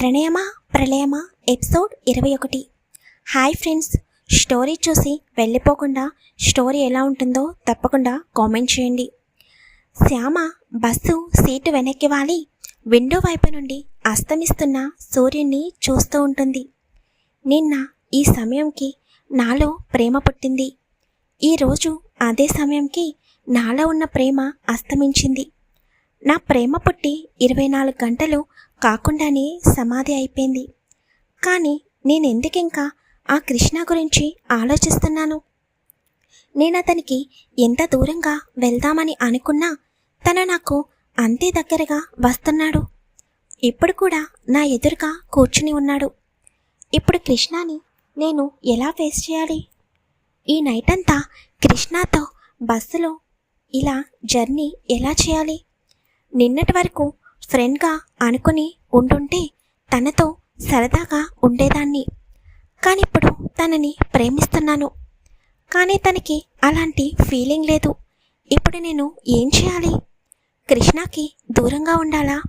ప్రణయమా ప్రళయమా? Episode ఇరవై ఒకటి. Hi friends. Story చూసి వెళ్ళిపోకుండా స్టోరీ ఎలా ఉంటుందో తప్పకుండా కామెంట్ చేయండి. శ్యామ బస్సు సీటు వెనక్కి వాలి. విండో వైపు నుండి అస్తమిస్తున్న సూర్యుణ్ణి చూస్తూ ఉంటుంది. నిన్న ఈ సమయంకి నాలో ప్రేమ పుట్టింది. ఈరోజు అదే సమయంకి నాలో ఉన్న ప్రేమ అస్తమించింది. నా ప్రేమ పుట్టి ఇరవై నాలుగు గంటలు కాకుండానే సమాధి అయిపోయింది. కానీ నేనెందుకింకా ఆ కృష్ణ గురించి ఆలోచిస్తున్నాను? నేను అతనికి ఎంత దూరంగా వెళ్దామని అనుకున్నా తను నాకు అంతే దగ్గరగా వస్తున్నాడు. ఇప్పుడు కూడా నా ఎదురుగా కూర్చుని ఉన్నాడు. ఇప్పుడు కృష్ణాని నేను ఎలా ఫేస్ చేయాలి? ఈ నైట్ అంతా కృష్ణతో బస్సులో ఇలా జర్నీ ఎలా చేయాలి? నిన్నటి వరకు ఫ్రెండ్గా అనుకుని ఉండుంటే తనతో సరదాగా ఉండేదాన్ని. కానీ ఇప్పుడు తనని ప్రేమిస్తున్నాను. కానీ తనకి అలాంటి ఫీలింగ్ లేదు. ఇప్పుడు నేను ఏం చేయాలి? కృష్ణకి దూరంగా ఉండాలా?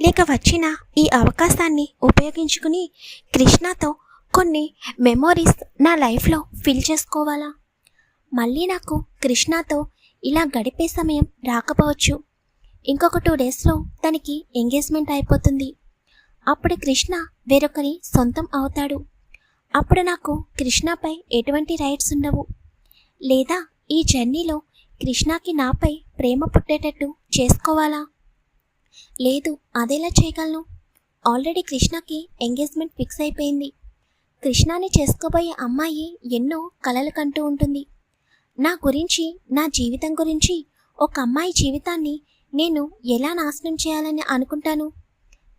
లేక వచ్చిన ఈ అవకాశాన్ని ఉపయోగించుకుని కృష్ణతో కొన్ని మెమోరీస్ నా లైఫ్లో ఫిల్ చేసుకోవాలా? మళ్ళీ నాకు కృష్ణతో ఇలా గడిపే సమయం రాకపోవచ్చు. ఇంకొక టూ డేస్లో తనకి ఎంగేజ్మెంట్ అయిపోతుంది. అప్పుడు కృష్ణ వేరొకరి సొంతం అవుతాడు. అప్పుడు నాకు కృష్ణపై ఎటువంటి రైట్స్ ఉండవు. లేదా ఈ జర్నీలో కృష్ణకి నాపై ప్రేమ పుట్టేటట్టు చేసుకోవాలా? లేదు అదేలా చేయగలను? ఆల్రెడీ కృష్ణకి ఎంగేజ్మెంట్ ఫిక్స్ అయిపోయింది. కృష్ణాని చేసుకోబోయే అమ్మాయి ఎన్నో కలలు కంటూ ఉంటుంది. నా గురించి నా జీవితం గురించి ఒక అమ్మాయి జీవితాన్ని నేను ఎలా నాశనం చేయాలని అనుకుంటాను?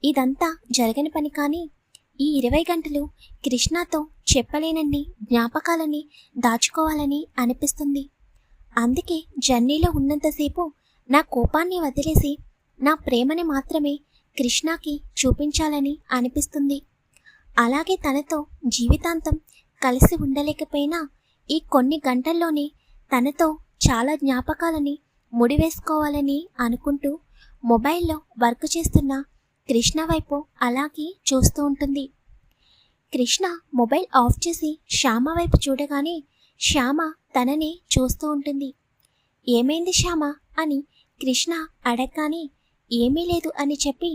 ఇదంతా జరగని పని కానీ ఈ ఇరవై గంటలు కృష్ణతో చెప్పలేనన్ని జ్ఞాపకాలని దాచుకోవాలని అనిపిస్తుంది. అందుకే జర్నీలో ఉన్నంతసేపు నా కోపాన్ని వదిలేసి నా ప్రేమని మాత్రమే కృష్ణకి చూపించాలని అనిపిస్తుంది. అలాగే తనతో జీవితాంతం కలిసి ఉండలేకపోయినా ఈ కొన్ని గంటల్లోనే తనతో చాలా జ్ఞాపకాలని ముడివేసుకోవాలని అనుకుంటూ మొబైల్లో వర్క్ చేస్తున్న కృష్ణ వైపు అలాగే చూస్తూ ఉంటుంది. కృష్ణ మొబైల్ ఆఫ్ చేసి శ్యామ వైపు చూడగానే శ్యామ తననే చూస్తూ ఉంటుంది. ఏమైంది శ్యామ అని కృష్ణ అడగగానే ఏమీ లేదు అని చెప్పి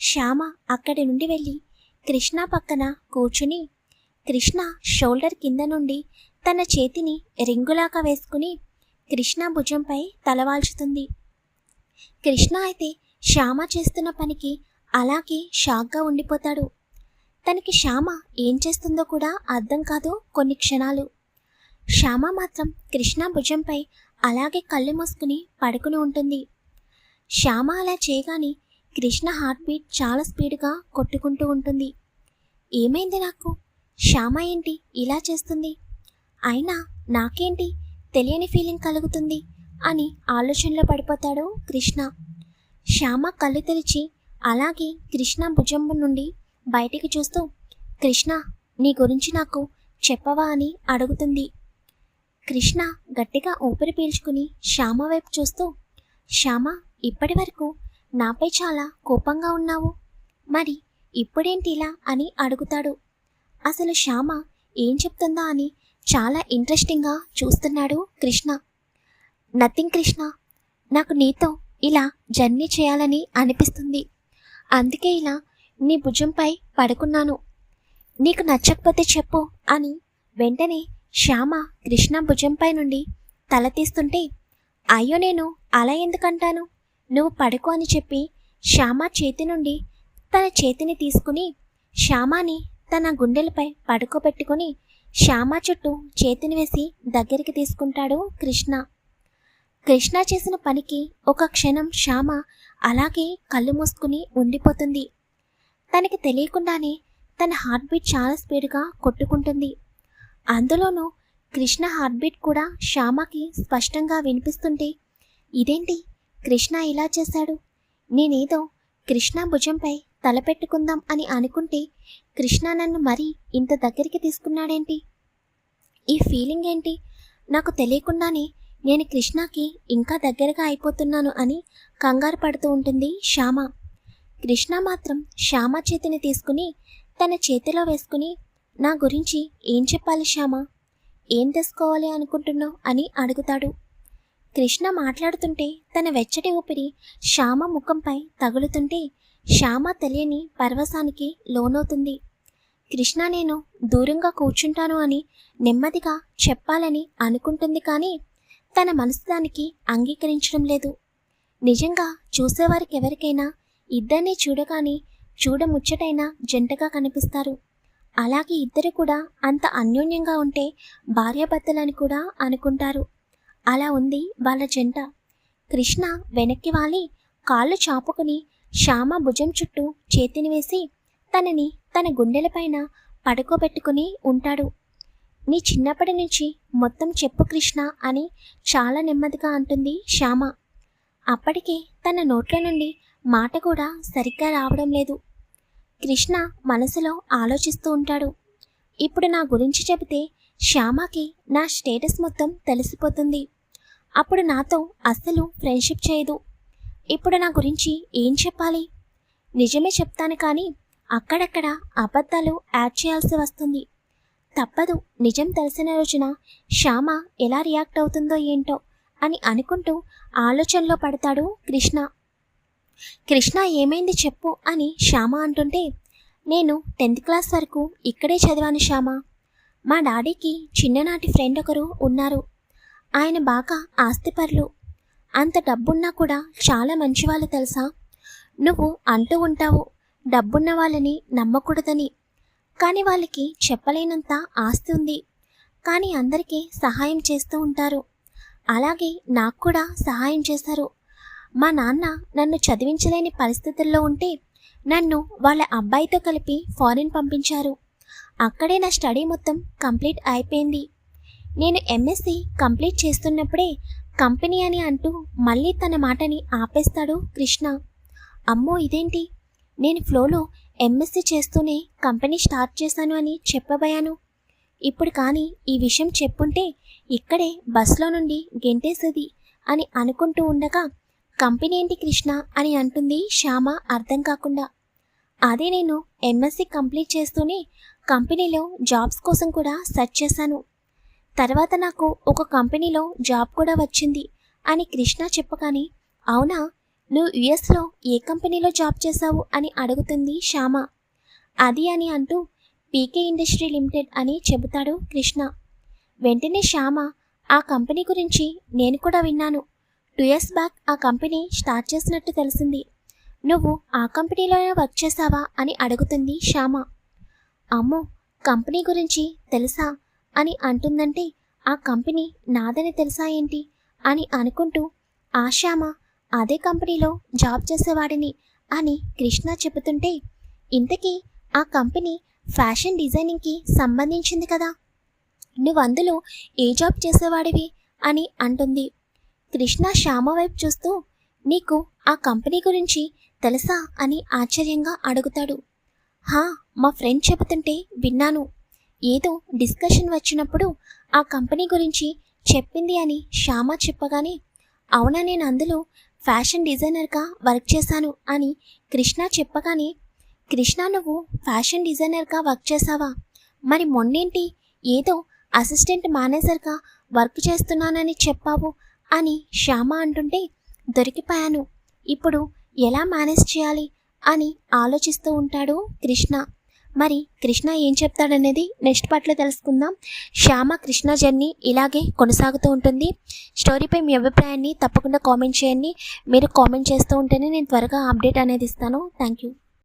శ్యామ అక్కడి నుండి వెళ్ళి కృష్ణ పక్కన కూర్చుని కృష్ణ షోల్డర్ కింద నుండి తన చేతిని రింగులాగా వేసుకుని కృష్ణ భుజంపై తలవాల్చుతుంది. కృష్ణ అయితే శ్యామ చేస్తున్న పనికి అలాగే షాక్గా ఉండిపోతాడు. తనకి శ్యామ ఏం చేస్తుందో కూడా అర్థం కాదు కొన్ని క్షణాలు. శ్యామ మాత్రం కృష్ణ భుజంపై అలాగే కళ్ళు మూసుకుని పడుకుని ఉంటుంది. శ్యామ అలా చేయగానే కృష్ణ హార్ట్ బీట్ చాలా స్పీడ్గా కొట్టుకుంటూ ఉంటుంది. ఏమైంది నాకు? శ్యామ ఏంటి ఇలా చేస్తుంది? అయినా నాకేంటి? తెలియని ఫీలింగ్ కలుగుతుంది అని ఆలోచనలో పడిపోతాడు కృష్ణ. శ్యామ కళ్ళు తెరిచి అలాగే కృష్ణ భుజం నుండి బయటికి చూస్తూ కృష్ణ నీ గురించి నాకు చెప్పవా? అని అడుగుతుంది. కృష్ణ గట్టిగా ఊపిరి పీల్చుకుని శ్యామ వైపు చూస్తూ శ్యామ ఇప్పటి వరకు నాపై చాలా కోపంగా ఉన్నావు. మరి ఇప్పుడేంటి ఇలా? అని అడుగుతాడు. అసలు శ్యామ ఏం చెప్తుందా అని చాలా ఇంట్రెస్టింగ్గా చూస్తున్నాడు కృష్ణ. నథింగ్ కృష్ణ. నాకు నీతో ఇలా జర్నీ చేయాలని అనిపిస్తుంది. అందుకే ఇలా నీ భుజంపై పడుకున్నాను. నీకు నచ్చకపోతే చెప్పు అని వెంటనే శ్యామ కృష్ణ భుజంపై నుండి తల తీస్తుంటే అయ్యో నేను అలా ఎందుకంటాను? నువ్వు పడుకో అని చెప్పి శ్యామ చేతి నుండి తన చేతిని తీసుకుని శ్యామాని తన గుండెలపై పడుకోబెట్టుకుని శ్యామ చుట్టూ చేతిని వేసి దగ్గరికి తీసుకుంటాడు కృష్ణ. కృష్ణ చేసిన పనికి ఒక క్షణం శ్యామ అలాగే కళ్ళు మూసుకుని ఉండిపోతుంది. తనకి తెలియకుండానే తన హార్ట్ బీట్ చాలా స్పీడ్గా కొట్టుకుంటుంది. అందులోనూ కృష్ణ హార్ట్ బీట్ కూడా శ్యామకి స్పష్టంగా వినిపిస్తుంటే ఇదేంటి? కృష్ణ ఇలా చేశాడు? నేనేదో కృష్ణ భుజంపై తలపెట్టుకుందాం అని అనుకుంటే కృష్ణ నన్ను మరీ ఇంత దగ్గరికి తీసుకున్నాడేంటి? ఈ ఫీలింగ్ ఏంటి? నాకు తెలియకుండానే నేను కృష్ణకి ఇంకా దగ్గరగా అయిపోతున్నాను అని కంగారు పడుతూ ఉంటుంది శ్యామ. కృష్ణ మాత్రం శ్యామ చేతిని తీసుకుని తన చేతిలో వేసుకుని నా గురించి ఏం చెప్పాలి శ్యామ? ఏం తెలుసుకోవాలి అనుకుంటున్నావు? అని అడుగుతాడు. కృష్ణ మాట్లాడుతుంటే తన వెచ్చటి ఊపిరి శ్యామ ముఖంపై తగులుతుంటే శ్యామ తెలియని పరవశానికి లోనవుతుంది. కృష్ణ నేను దూరంగా కూర్చుంటాను అని నెమ్మదిగా చెప్పాలని అనుకుంటుంది కానీ తన మనసు దానికి అంగీకరించడం లేదు. నిజంగా చూసేవారికి ఎవరికైనా ఇద్దరిని చూడగానే చూడముచ్చటైన జంటగా కనిపిస్తారు. అలాగే ఇద్దరు కూడా అంత అన్యోన్యంగా ఉంటే భార్యాభర్తలని కూడా అనుకుంటారు. అలా ఉంది వాళ్ళ జంట. కృష్ణ వెనక్కి వాలి కాళ్ళు చాపుకుని శ్యామ భుజం చుట్టూ చేతిని వేసి తనని తన గుండెలపైన పడుకోబెట్టుకుని ఉంటాడు. నీ చిన్నప్పటి నుంచి మొత్తం చెప్పు కృష్ణ అని చాలా నెమ్మదిగా అంటుంది శ్యామ. అప్పటికే తన నోట్ల నుండి మాట కూడా సరిగ్గా రావడం లేదు. కృష్ణ మనసులో ఆలోచిస్తూ ఉంటాడు. ఇప్పుడు నా గురించి చెబితే శ్యామకి నా స్టేటస్ మొత్తం తెలిసిపోతుంది. అప్పుడు నాతో అస్సలు ఫ్రెండ్షిప్ చేయదు. ఇప్పుడు నా గురించి ఏం చెప్పాలి? నిజమే చెప్తాను కానీ అక్కడక్కడ అబద్ధాలు యాడ్ చేయాల్సి వస్తుంది. తప్పదు నిజం తెలిసిన రోజున శ్యామ ఎలా రియాక్ట్ అవుతుందో ఏంటో అని అనుకుంటూ ఆలోచనలో పడతాడు కృష్ణ. కృష్ణ ఏమైంది చెప్పు అని శ్యామ అంటుంటే నేను టెన్త్ క్లాస్ వరకు ఇక్కడే చదివాను శ్యామ. మా డాడీకి చిన్ననాటి ఫ్రెండ్ ఒకరు ఉన్నారు. ఆయన బాగా ఆస్తిపరులు. అంత డబ్బున్నా కూడా చాలా మంచివాళ్ళు తెలుసా? నువ్వు అంటూ ఉంటావు డబ్బున్న వాళ్ళని నమ్మకూడదని. కానీ వాళ్ళకి చెప్పలేనంత ఆస్తి ఉంది. కానీ అందరికీ సహాయం చేస్తూ ఉంటారు. అలాగే నాకు కూడా సహాయం చేశారు మా నాన్న నన్ను చదివించలేని పరిస్థితుల్లో ఉంటే నన్ను వాళ్ళ అబ్బాయితో కలిపి ఫారిన్ పంపించారు. అక్కడే నా స్టడీ మొత్తం కంప్లీట్ అయిపోయింది. నేను ఎంఎస్సి కంప్లీట్ చేస్తున్నప్పుడే కంపెనీ అని అంటూ మళ్ళీ తన మాటని ఆపేస్తాడు కృష్ణ. అమ్మో ఇదేంటి? నేను ఫ్లోలో ఎంఎస్సి చేస్తూనే కంపెనీ స్టార్ట్ చేశాను అని చెప్పబోయాను. ఇప్పుడు కానీ ఈ విషయం చెప్పుంటే ఇక్కడే బస్లో నుండి గెంటేసేది అని అనుకుంటూ ఉండగా కంపెనీ ఏంటి కృష్ణ అని అంటుంది శ్యామ అర్థం కాకుండా. అదే నేను ఎంఎస్సి కంప్లీట్ చేస్తూనే కంపెనీలో జాబ్స్ కోసం కూడా సెర్చ్ చేశాను. తర్వాత నాకు ఒక కంపెనీలో జాబ్ కూడా వచ్చింది అని కృష్ణ చెప్పగానే అవునా? నువ్వు యుఎస్లో ఏ కంపెనీలో జాబ్ చేశావు అని అడుగుతుంది శ్యామ. అది అని అంటూ పీకే ఇండస్ట్రీ లిమిటెడ్ అని చెబుతాడు కృష్ణ. వెంటనే శ్యామ ఆ కంపెనీ గురించి నేను కూడా విన్నాను. టూ ఇయర్స్ బ్యాక్ ఆ కంపెనీ స్టార్ట్ చేసినట్టు తెలిసింది. నువ్వు ఆ కంపెనీలోనే వర్క్ చేసావా అని అడుగుతుంది శ్యామ. అమ్మో కంపెనీ గురించి తెలుసా? అని అంటుందంటే ఆ కంపెనీ నాదని తెలుసా ఏంటి? అని అనుకుంటూ ఆశామ అదే కంపెనీలో జాబ్ చేసేవాడిని అని కృష్ణ చెబుతుంటే ఇంతకీ ఆ కంపెనీ ఫ్యాషన్ డిజైనింగ్కి సంబంధించింది కదా? నువ్వు అందులో ఏ జాబ్ చేసేవాడివి? అని అంటుంది. కృష్ణ శ్యామ వైపు చూస్తూ నీకు ఆ కంపెనీ గురించి తెలుసా? అని ఆశ్చర్యంగా అడుగుతాడు. హా మా ఫ్రెండ్ చెబుతుంటే విన్నాను. ఏదో డిస్కషన్ వచ్చినప్పుడు ఆ కంపెనీ గురించి చెప్పింది అని శ్యామ చెప్పగానే అవునా నేను అందులో ఫ్యాషన్ డిజైనర్గా వర్క్ చేశాను అని కృష్ణ చెప్పగానే కృష్ణ నువ్వు ఫ్యాషన్ డిజైనర్గా వర్క్ చేసావా మరి మొన్నేంటి ఏదో అసిస్టెంట్ మేనేజర్గా వర్క్ చేస్తున్నానని చెప్పావు అని శ్యామ అంటుంటే దొరికిపోయాను. ఇప్పుడు ఎలా మేనేజ్ చేయాలి? అని ఆలోచిస్తూ ఉంటాడు కృష్ణ. మరి కృష్ణ ఏం చెప్తాడనేది నెక్స్ట్ పార్ట్లో తెలుసుకుందాం. శ్యామ కృష్ణ జర్నీ ఇలాగే కొనసాగుతూ ఉంటుంది. స్టోరీపై మీ అభిప్రాయాన్ని తప్పకుండా కామెంట్ చేయండి. మీరు కామెంట్ చేస్తూ ఉంటేనే నేను త్వరగా అప్డేట్ అనేది ఇస్తాను. Thank you.